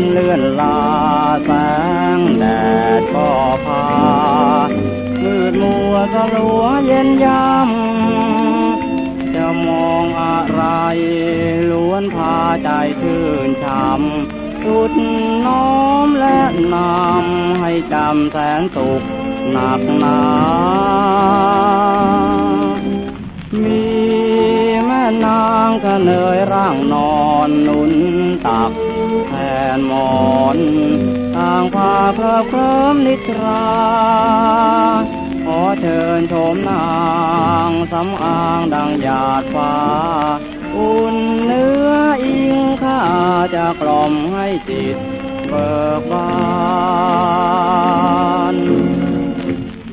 นตะวันเลื่อนลาแสงแดดก็พามืดมัวสลัวเย็นยำจะมองอะไรล้วนพาใจชื่นช่ำสุดน้อมและนำให้จำแสนสุขหนักหนามีแม่นา งก็เนยร่างนอนหนุนตักแทนหมอนต่างพาเพลิดเพลิมนิทราขอเชิญชมนางสำอางดังหยาดฟ้า อุ่นเนื้ออิงข้าจะกล่อมให้จิตเบิกบาน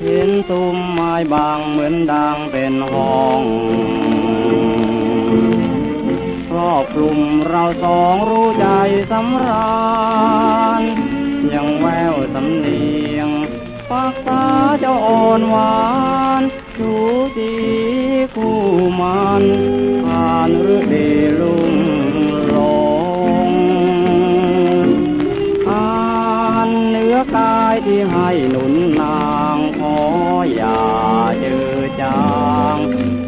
เห็นตุ้มไม้บางเหมือนดังเป็นห้อง อบคลุมเราสองรู้ใจสำราญ ยังแววสำเนียงปากตาเจ้าอ่อนหวานชูดีคู่มันผ่านฤดีลุ่มลงอ่านเนื้อกายที่ให้หนุนนางขออย่าเจือจาง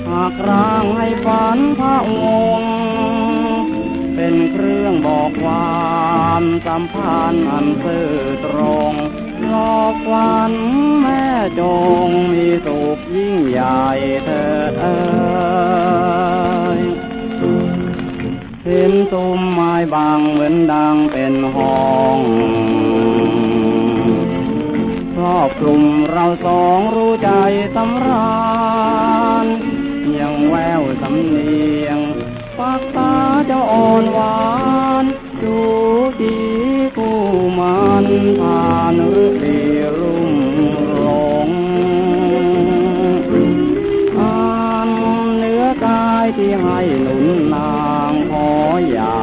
หากร่างให้ฝันพระองค์ ความสัมพันธ์อันซื่อตรงหลอกฝันแม่จงมีสุขยิ่งใหญ่เถิดเอ่ยเห็นตุ้มไม้บางเหมือนดังเป็นห้องครอบคลุมเราสองรู้ใจสำราญยังแววสำเนียงปากตาเจ้าอ่อนหวาน ให้หนุนนางขออย่า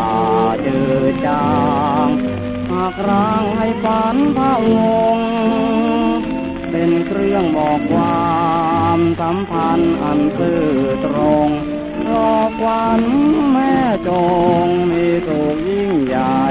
เจอจางหากร่างให้ฝันพระองค์เป็นเครื่องบอกความสัมพันธ์อันซื่อตรงรอควันแม่จงมีถูกยิ่งใหญ่